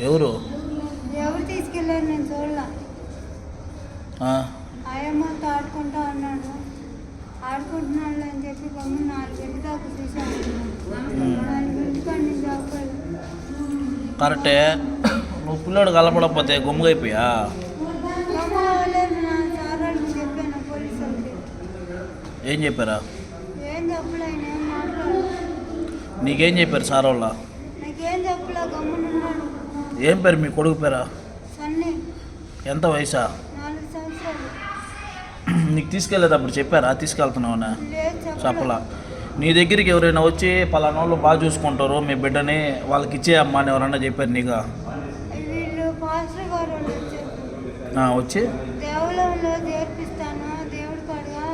ఎవరు? ఎవరు తీసుకెళ్ళారు? నేను చూడలా. ఆ, ఆయమ్మతో ఆడుకుంటా ఉన్నాడు. ఆడుకుంటున్నాడు అని చెప్పి గమ్మున నాలుగింటి దాకా చూశాను. నాలుగింటి నుంచి అవ్వలేదు కరెక్టే. నువ్వు పిల్లోడు కలపడకపోతే గుమ్మగైపోయా ఏం చెప్పారా? నీకేం చెప్పారు సార్ వాళ్ళ? నాకేం చెప్పలే గమ్మునున్నాడు ఏం పేరు మీ కొడుకు పేరా? ఎంత వయసా? నీకు తీసుకెళ్ళేటప్పుడు చెప్పారా? తీసుకెళ్తున్నావునా? చెప్పలే. నీ దగ్గరికి ఎవరైనా వచ్చి పలానా వాళ్ళు బాగా చూసుకుంటారు మీ బిడ్డని వాళ్ళకి ఇచ్చే అమ్మా అని ఎవరన్నా చెప్పారు ఆ, వచ్చి? దేవాలయంలో చేర్పిస్తాను దేవుడి కాడుగా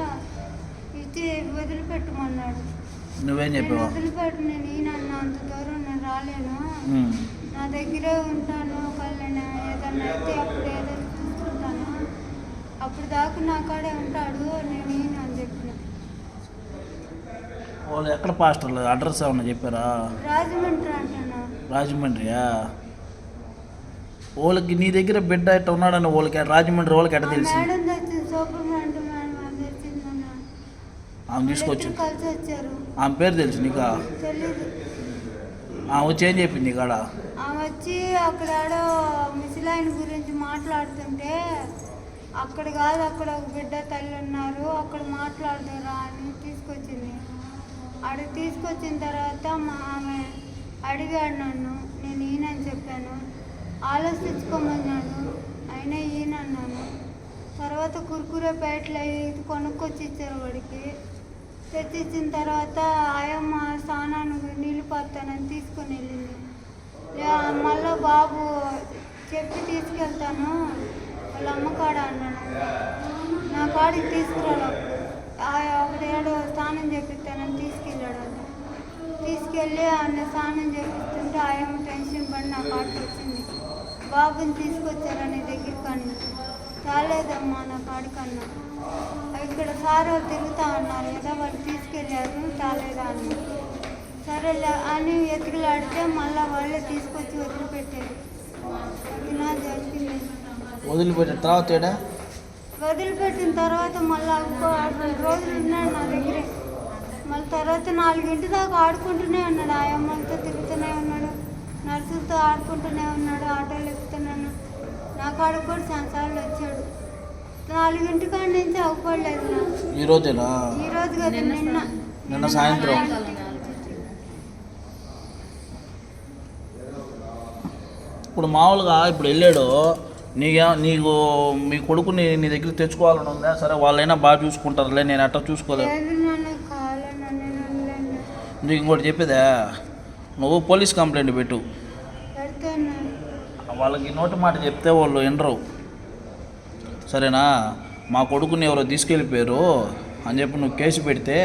ఇచ్చి వదిలిపెట్టమన్నాడు. నువ్వేం చెప్పావు? వదిలిపెట్టు నేను ఈయనన్న అంత దూరం నేను రాలేను. ఉమ్. నా దగ్గరే ఉంటాను ఒకవేళ నేను ఏదన్నా అయితే అప్పుడు ఏదైనా చూసుకుంటాను. అప్పుడు దాకా నా కాడే ఉంటాడు నేను అని చెప్పిన. వాళ్ళు ఎక్కడ పాస్టర్లు అడ్రస్ ఏమన్నా చెప్పారా? రాజమండ్రి అంటున్నా. రాజమండ్రియా? వాళ్ళకి నీ దగ్గర బిడ్డ ఎట్ట ఉన్నాడని వాళ్ళకి రాజమండ్రి వాళ్ళకి ఎట్ట తెలిసి? మేడం తెచ్చింది సూపర్మెంట్ మేడం అని తెచ్చిందన్న. ఆమె తీసుకొచ్చి వాళ్ళిద్దరూ కలిసి వచ్చారు ఆమె పేరు తెలుసు నీకా? తెలీదు. వచ్చి ఏం చెప్పింది ఇక్కడ ఆమె వచ్చి అక్కడ ముసలాయన గురించి మాట్లాడుతుంటే అక్కడ కాదు అక్కడ ఒక బిడ్డ తల్లి ఉన్నారు అక్కడ మాట్లాడదురా అని తీసుకొచ్చింది. అక్కడికి తీసుకొచ్చిన తర్వాత మా ఆమె అడిగాడు నన్ను నేను ఈయనని చెప్పాను. ఆలోచించుకోమన్నాను అయినా ఈయనన్నాను తర్వాత కుర్కురే పేటలు ఇది కొనుక్కొచ్చి ఇచ్చారు వాడికి. తెచ్చిచ్చిన తర్వాత ఆయమ్మ స్నానాన్ని నీళ్ళు తీసుకొని వెళ్ళింది. మళ్ళీ బాబు చెప్పి తీసుకెళ్తాను. వాళ్ళ అమ్మ కాడ అన్నాను. నా కాడికి తీసుకురాడు ఒకడేడు స్నానం చేపిస్తానని తీసుకెళ్ళాడు అంట. తీసుకెళ్ళి ఆయన స్నానం చేపిస్తుంటే ఆయమ్మ టెన్షన్ పడి నా కాడికి వచ్చింది. బాబుని తీసుకొచ్చారని దగ్గర కానీ రాలేదమ్మా నా కాడికన్నా ఇక్కడ సార్ తిరుగుతా ఉన్నారు కదా వాళ్ళు తీసుకెళ్ళారు రాలేదా అని సరేలే అని ఎత్తుకులాడితే మళ్ళీ వాళ్ళే తీసుకొచ్చి వదిలిపెట్టారు జరిగింది వదిలిపెట్టిన తర్వాత ఏడా? వదిలిపెట్టిన తర్వాత మళ్ళీ ఇంకో రెండు రోజులు ఉన్నాడు నా దగ్గరే. మళ్ళీ తర్వాత నాలుగింటి దాకా ఆడుకుంటూనే ఉన్నాడు. ఆ అమ్మలతో తిరుగుతూనే ఉన్నాడు. నర్సులతో ఆడుకుంటూనే ఉన్నాడు. ఆటోలు ఎక్కుతున్నాను నా కాడికి కూడా చాలాసార్లు వచ్చాడు. నాలుగింటి కాడి నుంచి అవ్వలేదు నాకు. ఈ రోజేనా? ఈ రోజు కదా నిన్న. నిన్న సాయంత్రం. ఇప్పుడు మామూలుగా ఇప్పుడు వెళ్ళాడు నీకే నీకు మీ కొడుకుని నీ దగ్గర తెచ్చుకోవాలని ఉందా? సరే వాళ్ళైనా బాగా చూసుకుంటారులే నేను అట్లా చూసుకోలేదు. నీకు ఇంకోటి చెప్పేదా? నువ్వు పోలీస్ కంప్లైంట్ పెట్టు. వాళ్ళకి నోటి మాట చెప్తే వాళ్ళు వినరు. సరేనా? మా కొడుకుని ఎవరో తీసుకెళ్ళిపోయారు అని చెప్పి నువ్వు కేసు పెడితే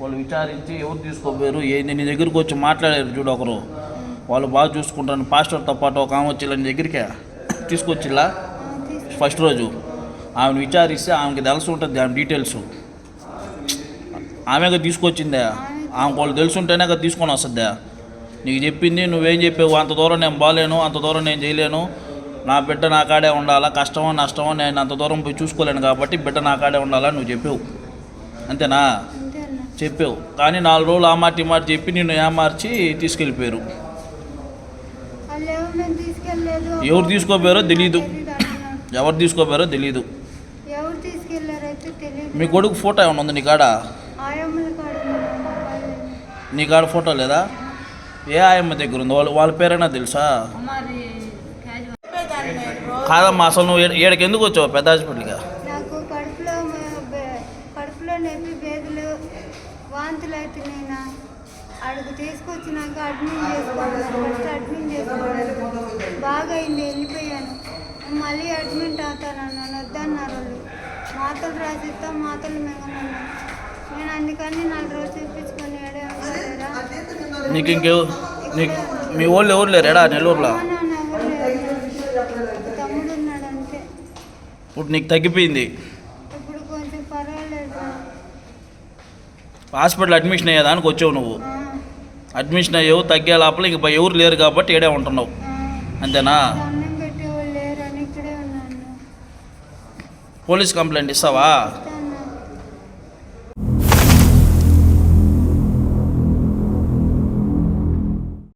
వాళ్ళు విచారించి ఎవరు తీసుకోపోయారు? ఏంది? నీ దగ్గరికి వచ్చి మాట్లాడారు చూడు ఒకరు. వాళ్ళు బాగా చూసుకుంటారు పాస్టర్తో పాటు ఒక ఆమె వచ్చి దగ్గరికి తీసుకొచ్చిలా తీసుకు ఫస్ట్ రోజు. ఆమెను విచారిస్తే ఆమెకి తెలిసి ఉంటుంది ఆమె డీటెయిల్స్. ఆమెగా తీసుకొచ్చిందే? ఆమె వాళ్ళు తెలుసుంటేనే కదా తీసుకొని వస్తుందా? నీకు చెప్పింది నువ్వేం చెప్పావు? అంత దూరం నేను బాలేను అంత దూరం నేను చేయలేను. నా బిడ్డ నా కాడే ఉండాలా? కష్టమో నష్టమో నేను అంత దూరం పోయి చూసుకోలేను కాబట్టి బిడ్డ నా కాడే ఉండాలని నువ్వు చెప్పావు. అంతేనా? అంతేనా చెప్పావు. కానీ నాలుగు రోజులు ఆ మాట ఈ మాట చెప్పి నిన్ను ఏమార్చి తీసుకెళ్ళిపోయారు వాళ్ళు ఎవరు నేను తీసుకెళ్ళలేదు ఎవరు తీసుకోపోయారో తెలీదు. ఎవరు తీసుకోపోయారో తెలీదు. మీ కొడుకు ఫోటో ఏమైనా ఉంది నీ కాడ. నీ కాడ ఫోటో లేదా? ఏ ఆయమ్మ దగ్గర ఉంది? వాళ్ళ వాళ్ళ పేరైనా తెలుసా? కాదమ్మా అసలు నువ్వు ఏడ- ఏడకి ఎందుకు వచ్చావు పెద్ద హాస్పిటల్గా వాంతులు అడుగు తీసుకొచ్చినాక అడ్మిట్ చేసుకోవాలి. ఫస్ట్ అడ్మిట్ చేసుకోవాలి. బాగా అయింది వెళ్ళిపోయాను. మళ్ళీ అడ్మిట్ అవుతానన్నాను వద్దన్నారు వాళ్ళు. మాతలు రాసిస్తాం మాతలు మింగమన్నాను నేను అందుకని నాలుగు రోజులు చూపించుకొని ఏడే ఉంటారా నీకు ఇంకెవ నీకు మీ వాళ్ళు ఎవరు లేరు. ఎడా నెల్లూరులో తమ్ముడు ఉన్నాడు అంతే. ఇప్పుడు నీకు తగ్గిపోయింది. ఇప్పుడు కొంచెం పర్వాలేదు. హాస్పిటల్ అడ్మిషన్ అయ్యేదానికి వచ్చావు నువ్వు. అడ్మిషన్ అయ్యావు తగ్గే లోపల ఇంక ఎవరు లేరు కాబట్టి ఏడే ఉంటున్నావు. అంతేనా? పోలీస్ కంప్లైంట్ ఇస్తావా?